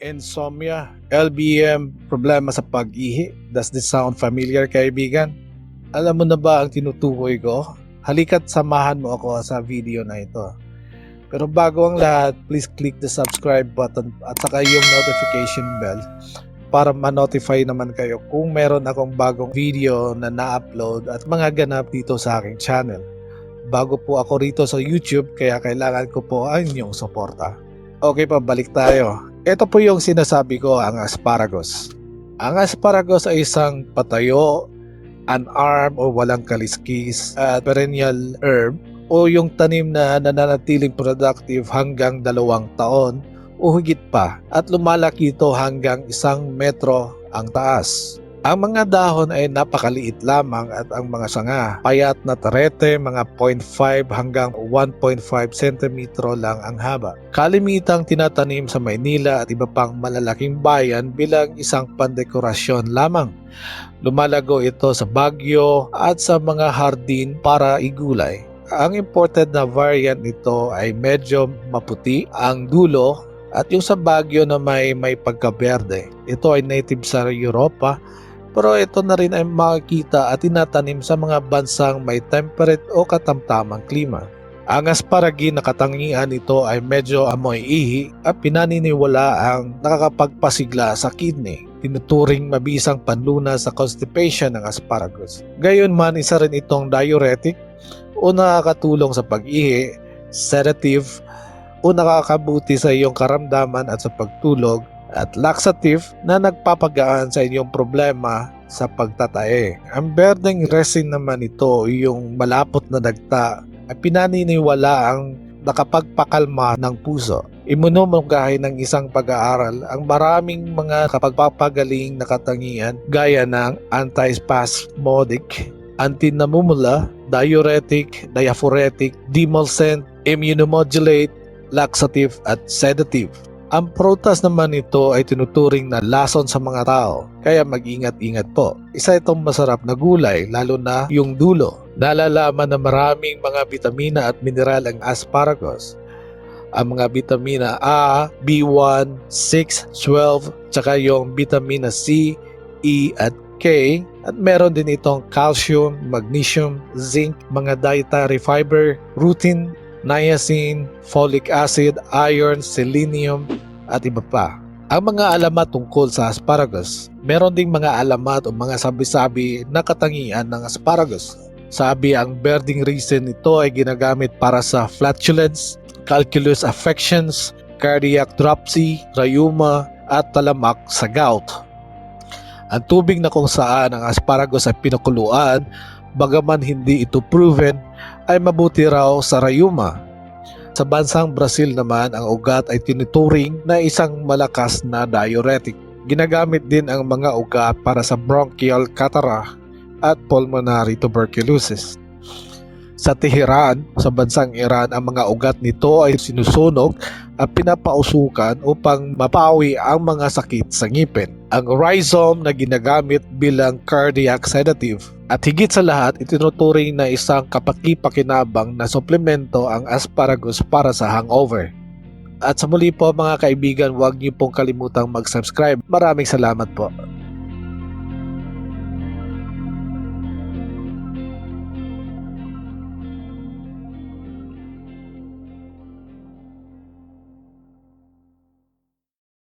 insomnia, LBM, problema sa pag-ihi. Does this sound familiar kaibigan? Alam mo na ba ang tinutukoy ko? Halika't samahan mo ako sa video na ito. Pero bago ang lahat, please click the subscribe button at saka yung notification bell para ma-notify naman kayo kung meron akong bagong video na na-upload at mga ganap dito sa aking channel. Bago po ako rito sa YouTube kaya kailangan ko po ang inyong suporta. Okay pa, balik tayo. Ito po yung sinasabi ko ang asparagus. Ang asparagus ay isang patayo, unarmed o walang kaliskis at perennial herb o yung tanim na nananatiling productive hanggang dalawang taon o higit pa at lumalaki ito hanggang isang metro ang taas. Ang mga dahon ay napakaliit lamang at ang mga sanga payat na tarete mga 0.5 hanggang 1.5 cm lang ang haba. Kalimitang tinatanim sa Maynila at iba pang malalaking bayan bilang isang pandekorasyon lamang. Lumalago ito sa Baguio at sa mga hardin para igulay. Ang imported na variant nito ay medyo maputi ang dulo at yung sa Baguio na may may pagkaberde. Ito ay native sa Europa pero ito na rin ay makikita at tinatanim sa mga bansang may temperate o katamtamang klima. Ang asparagi na katangian nito ay medyo amoy ihi at pinaniniwala ang nakakapagpasigla sa kidney. Tinuturing mabisang panluna sa constipation ng asparagus. Gayon man isa rin itong diuretic o nakakatulong sa pag-ihi, sedative o nakakabuti sa iyong karamdaman at sa pagtulog at laxative na nagpapagaan sa inyong problema sa pagtatae. Ang berdeng resin naman ito yung malapot na dagta ay pinaniniwala ang nakapagpakalma ng puso. Imunomungkahi ng isang pag-aaral ang maraming mga kapagpapagaling na katangian gaya ng antispasmodic, antinamumula, diuretic, diaphoretic, demulcent, immunomodulate, laxative at sedative. Ang prutas naman ito ay tinuturing na lason sa mga tao, kaya mag-ingat-ingat po. Isa itong masarap na gulay, lalo na yung dulo. Nalalaman na maraming mga vitamina at mineral ang asparagus. Ang mga vitamina A, B1, 6, 12, tsaka yung vitamina C, E at K at meron din itong calcium, magnesium, zinc, mga dietary fiber, rutin, niacin, folic acid, iron, selenium, at iba pa. Ang mga alamat tungkol sa asparagus, meron ding mga alamat o mga sabi-sabi na katangian ng asparagus. Sabi ang birding reason ito ay ginagamit para sa flatulence, calculus affections, cardiac dropsy, rheuma, at talamak sa gout. Ang tubig na kung saan ang asparagus ay pinakuluan, bagaman hindi ito proven, ay mabuti raw sa rayuma. Sa bansang Brazil naman, ang ugat ay tinuturing na isang malakas na diuretic. Ginagamit din ang mga ugat para sa bronchial catarrh at pulmonary tuberculosis. Sa Tehran, sa bansang Iran, ang mga ugat nito ay sinusunog at pinapausukan upang mapawi ang mga sakit sa ngipin. Ang rhizome na ginagamit bilang cardiac sedative at higit sa lahat, itinuturing na isang kapaki-pakinabang na suplemento ang asparagus para sa hangover. At sa muli po mga kaibigan, huwag niyo pong kalimutang mag-subscribe. Maraming salamat po.